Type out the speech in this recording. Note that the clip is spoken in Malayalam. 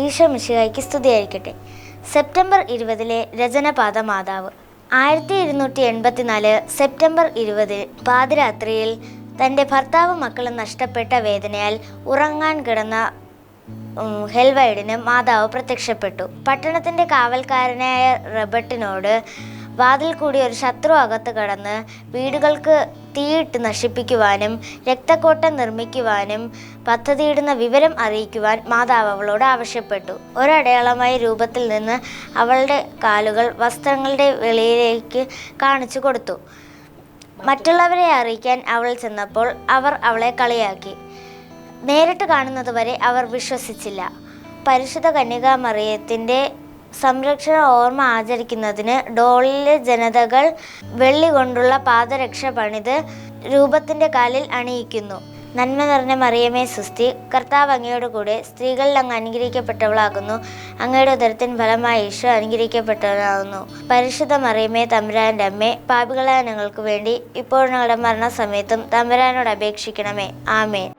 ഈശോ മിശിഹായ്ക്ക് സ്തുതിയായിരിക്കട്ടെ. സെപ്റ്റംബർ ഇരുപതിലെ രചനപാത മാതാവ്. ആയിരത്തി ഇരുന്നൂറ്റി എൺപത്തിനാല് സെപ്റ്റംബർ ഇരുപത് പാതിരാത്രിയിൽ തന്റെ ഭർത്താവും മക്കളും നഷ്ടപ്പെട്ട വേദനയാൽ ഉറങ്ങാൻ കിടന്ന ഹെൽവൈഡിന് മാതാവ് പ്രത്യക്ഷപ്പെട്ടു. പട്ടണത്തിന്റെ കാവൽക്കാരനായ റബർട്ടിനോട് വാതിൽ കൂടി ഒരു ശത്രു അകത്ത് കടന്ന് വീടുകൾക്ക് തീയിട്ട് നശിപ്പിക്കുവാനും രക്തക്കോട്ട നിർമ്മിക്കുവാനും പദ്ധതിയിടുന്ന വിവരം അറിയിക്കുവാൻ മാതാവ് അവളോട് ആവശ്യപ്പെട്ടു. ഒരടയാളമായ രൂപത്തിൽ നിന്ന് അവളുടെ കാലുകൾ വസ്ത്രങ്ങളുടെ വെളിയിലേക്ക് കാണിച്ചു കൊടുത്തു. മറ്റുള്ളവരെ അറിയിക്കാൻ അവൾ ചെന്നപ്പോൾ അവർ അവളെ കളിയാക്കി. നേരിട്ട് കാണുന്നതുവരെ അവർ വിശ്വസിച്ചില്ല. പരിശുദ്ധ കന്യകാ മറിയത്തിന്റെ സംരക്ഷണ ഓർമ്മ ആചരിക്കുന്നതിന് ഡോളിലെ ജനതകൾ വെള്ളി കൊണ്ടുള്ള പാദരക്ഷ പണിത് രൂപത്തിന്റെ കാലിൽ അണിയിക്കുന്നു. നന്മ നിറഞ്ഞ മറിയമേ സുസ്തി കർത്താവ് അങ്ങയുടെ കൂടെ സ്ത്രീകളിൽ അങ്ങ് അനുഗ്രഹിക്കപ്പെട്ടവളാകുന്നു. അങ്ങയുടെ ഉദരത്തിൻ ഫലമായി ഈശോ അനുഗ്രഹിക്കപ്പെട്ടവനാകുന്നു. പരിശുദ്ധ മറിയമേ തമ്പുരാന്റെ അമ്മേ പാപികളായ ഞങ്ങൾക്ക് വേണ്ടി ഇപ്പോൾ ഞങ്ങളുടെ മരണസമയത്തും തമ്പുരാനോട് അപേക്ഷിക്കണമേ. ആമേൻ.